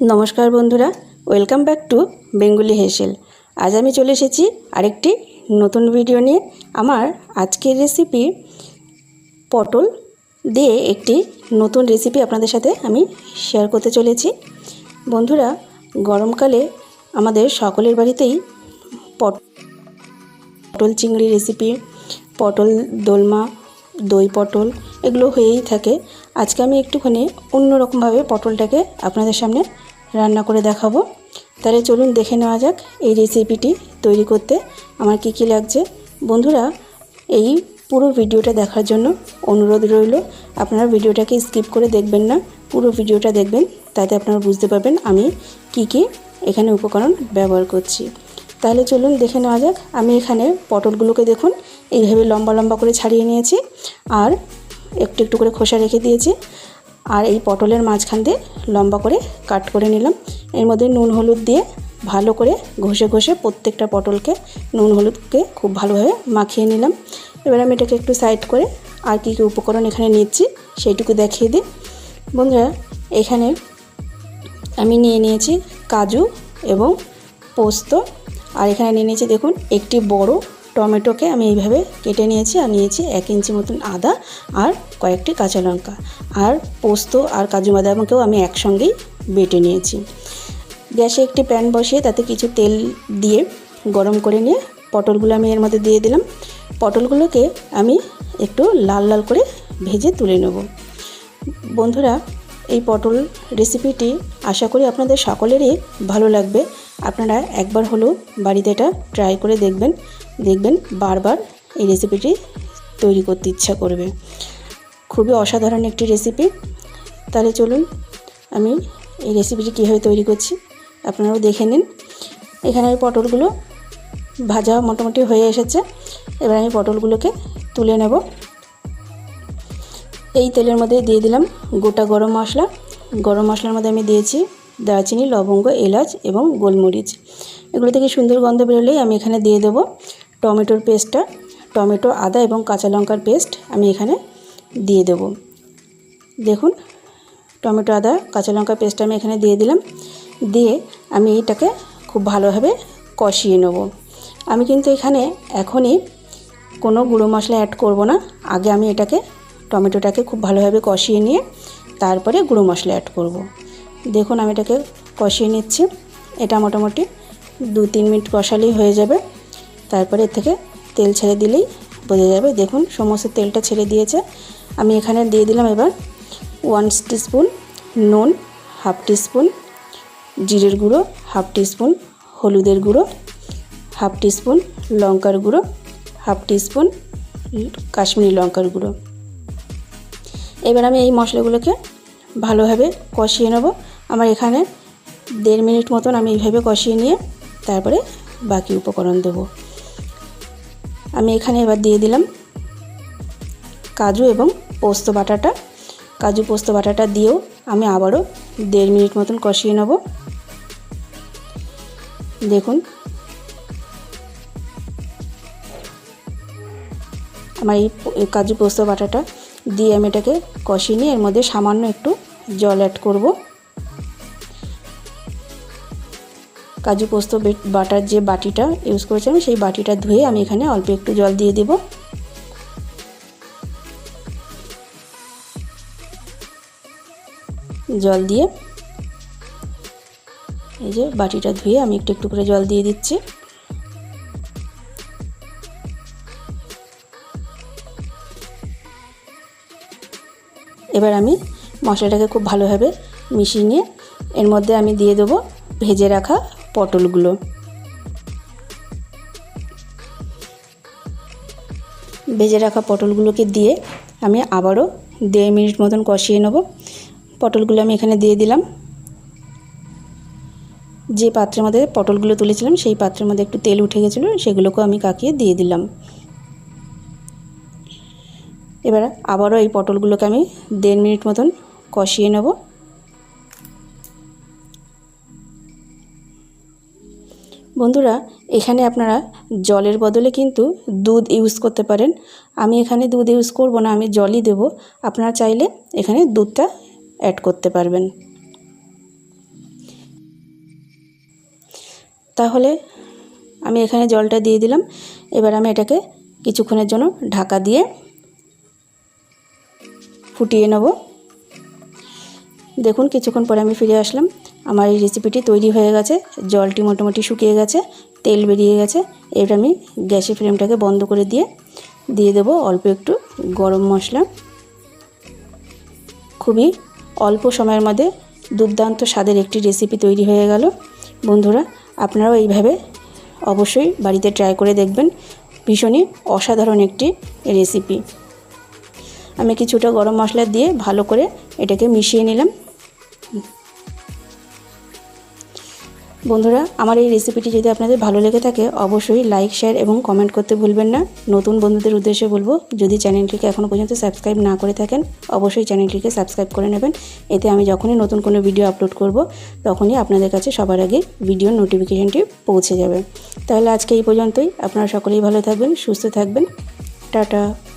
নমস্কার বন্ধুরা, welcome back to Bengali Heshel. আজ আমি চলে এসেছি আরেকটি নতুন ভিডিও নিয়ে। আমার আজকের রেসিপি পটল দিয়ে একটি নতুন রেসিপি আপনাদের সাথে আমি শেয়ার করতে চলেছি। বন্ধুরা, গরমকালে আমাদের সকলের বাড়িতেই পট, পটল চিংড়ি রেসিপি পটল দোলমা, দই পটল এগুলো হয়েই থাকে। আজকে আমি একটুখানি অন্যরকমভাবে পটলটাকে আপনাদের সামনে রান্না করে দেখাবো। তাহলে চলুন দেখে নেওয়া যাক এই রেসিপিটি তৈরি করতে আমার কি কি লাগছে। বন্ধুরা, এই পুরো ভিডিওটা দেখার জন্য অনুরোধ রইল। আপনারা ভিডিওটাকে স্কিপ করে দেখবেন না। পুরো ভিডিওটা দেখবেন, তাতে আপনারা বুঝতে পারবেন আমি কি কি এখানে উপকরণ ব্যবহার করছি। তাহলে চলুন দেখে নেওয়া যাক। আমি এখানে পটলগুলোকে দেখুন, এইভাবে লম্বা লম্বা করে ছাড়িয়ে নিয়েছি। আর একটু একটু করে খোসা রেখে দিয়েছি। আর এই পটলের মাঝখান দিয়ে লম্বা করে কাট করে নিলাম। এর মধ্যে নুন হলুদ দিয়ে ভালো করে ঘষে ঘষে প্রত্যেকটা পটলকে নুন হলুদকে খুব ভালোভাবে মাখিয়ে নিলাম। এবার আমি এটাকে একটু সাইড করে আর কী কী উপকরণ এখানে নিচ্ছি সেইটুকু দেখিয়ে দিই। বন্ধুরা, এখানে আমি নিয়ে নিয়েছি কাজু এবং পোস্ত। আর এখানে নিয়ে নিয়েছি দেখুন, একটি বড় টমেটোকে আমি এইভাবে কেটে নিয়েছি আর নিয়েছি এক ইঞ্চি মতন আদা আর কয়েকটি কাঁচা লঙ্কা আর পোস্ত আর কাজু বাদামকেও আমি একসঙ্গেই বেটে নিয়েছি। গ্যাসে একটি প্যান বসিয়ে তাতে কিছু তেল দিয়ে গরম করে নিয়ে পটলগুলো আমি এর মধ্যে দিয়ে দিলাম। পটলগুলোকে আমি একটু লাল লাল করে ভেজে তুলে নেব। বন্ধুরা, এই পটল রেসিপিটি আশা করি আপনাদের সকলেরই ভালো লাগবে। আপনারা একবার হলেও বাড়িতে এটা ট্রাই করে দেখবেন। দেখবেন বারবার এই রেসিপিটি তৈরি করতে ইচ্ছা করবে। খুবই অসাধারণ একটি রেসিপি তাহলে চলুন আমি এই রেসিপিটি কীভাবে তৈরি করছি আপনারাও দেখে নিন। এখানে এই পটলগুলো ভাজা মোটামুটি হয়ে এসেছে। এবার আমি পটলগুলোকে তুলে নেব। এই তেলের মধ্যে দিয়ে দিলাম গোটা গরম মশলা। গরম মশলার মধ্যে আমি দিয়েছি দারচিনি, লবঙ্গ, এলাচ এবং গোলমরিচ। এগুলো থেকে সুন্দর গন্ধ বেরোলেই আমি এখানে দিয়ে দেবো। টমেটোর পেস্টটা, টমেটো, আদা এবং কাঁচা লঙ্কার পেস্ট আমি এখানে দিয়ে দেব। দেখুন, টমেটো, আদা, কাঁচা লঙ্কার পেস্ট আমি এখানে দিয়ে দিলাম। দিয়ে আমি এটাকে খুব ভালোভাবে কষিয়ে নেব। আমি কিন্তু এখানে এখনই কোনো গুঁড়ো মশলা অ্যাড করব না। আগে আমি এটাকে, টমেটোটাকে খুব ভালোভাবে কষিয়ে নিয়ে তারপরে গুঁড়ো মশলা অ্যাড করব। দেখুন, আমি এটাকে কষিয়ে নিচ্ছি। এটা মোটামুটি দু তিন মিনিট কষালেই হয়ে যাবে। তারপরে এর থেকে তেল ছেড়ে দিলেই বোঝা যাবে। দেখুন, সমস্ত তেলটা ছেড়ে দিয়েছে। আমি এখানে দিয়ে দিলাম এবার ওয়ান স্পুন নুন হাফ টিস্পুন জিরের গুঁড়ো হাফ টিস্পুন হলুদের গুঁড়ো হাফ টিস্পুন লঙ্কার গুঁড়ো হাফ টিস্পুন কাশ্মীরি লঙ্কার গুঁড়ো। এবার আমি এই মশলাগুলোকে ভালোভাবে কষিয়ে নেব। আমার এখানে দেড় মিনিট মতন আমি এইভাবে কষিয়ে নিয়ে তারপরে বাকি উপকরণ দেবো। আমি এখানে এবার দিয়ে দিলাম কাজু এবং পোস্ত বাটাটা। কাজু পোস্ত বাটাটা দিয়েও আমি আবারও দেড় মিনিট মতন কষিয়ে নেব। দেখুন, আমার এই কাজু পোস্ত বাটাটা দিয়ে আমি এটাকে কষিয়ে নিয়ে এর মধ্যে সামান্য একটু জল অ্যাড করব। কাজু পোস্ত বাটার যে বাটিটা ইউজ করেছিলাম, সেই বাটিটা ধুয়ে আমি এখানে অল্প একটু জল দিয়ে দেব। জল দিয়ে এই যে বাটিটা ধুয়ে আমি একটু একটু করে জল দিয়ে দিচ্ছি। এবার আমি মশলাটাকে খুব ভালোভাবে মিশিয়ে নিয়ে এর মধ্যে আমি দিয়ে দেবো ভেজে রাখা পটলগুলো। ভেজে রাখা পটলগুলোকে দিয়ে আমি আবারও দেড় মিনিট মতন কষিয়ে নেব। পটলগুলো আমি এখানে দিয়ে দিলাম। যে পাত্রের মধ্যে পটলগুলো তুলেছিলাম, সেই পাত্রের মধ্যে একটু তেল উঠে গেছিল, সেগুলোকেও আমি কাকিয়ে দিয়ে দিলাম। এবার আবারও এই পটলগুলোকে আমি দেড় মিনিট মতন কষিয়ে নেব। বন্ধুরা, এখানে আপনারা জলের বদলে কিন্তু দুধ ইউজ করতে পারেন। আমি এখানে দুধ ইউজ করব না, আমি জলই দেব। আপনারা চাইলে এখানে দুধটা অ্যাড করতে পারবেন। তাহলে আমি এখানে জলটা দিয়ে দিলাম। এবার আমি এটাকে কিছুক্ষণের জন্য ঢাকা দিয়ে ফুটিয়ে নেব। দেখুন, কিছুক্ষণ পরে আমি ফিরে আসলাম। আমার এই রেসিপিটি তৈরি হয়ে গেছে। জলটি মোটামুটি শুকিয়ে গেছে, তেল বেরিয়ে গেছে। এবার আমি গ্যাসের ফ্লেমটাকে বন্ধ করে দিয়ে দিয়ে দেব অল্প একটু গরম মশলা। খুবই অল্প সময়ের মধ্যে দুর্দান্ত স্বাদের একটি রেসিপি তৈরি হয়ে গেল। বন্ধুরা, আপনারাও এইভাবে অবশ্যই বাড়িতে ট্রাই করে দেখবেন। ভীষণই অসাধারণ একটি রেসিপি আমি কিছুটা গরম মশলা দিয়ে ভালো করে এটাকে মিশিয়ে নিলাম। বন্ধুরা, আমার এই রেসিপিটি যদি আপনাদের ভালো লেগে থাকে, অবশ্যই লাইক শেয়ার এবং কমেন্ট করতে ভুলবেন না। নতুন বন্ধুদের উদ্দেশ্যে বলব, যদি চ্যানেলটিকে এখনও পর্যন্ত সাবস্ক্রাইব না করে থাকেন, অবশ্যই চ্যানেলটিকে সাবস্ক্রাইব করে নেবেন। এতে আমি যখনই নতুন কোনো ভিডিও আপলোড করব, তখনই আপনাদের কাছে সবার আগে ভিডিওর নোটিফিকেশানটি পৌঁছে যাবে। তাহলে আজকে এই পর্যন্তই। আপনারা সকলেই ভালো থাকবেন, সুস্থ থাকবেন। টাটা।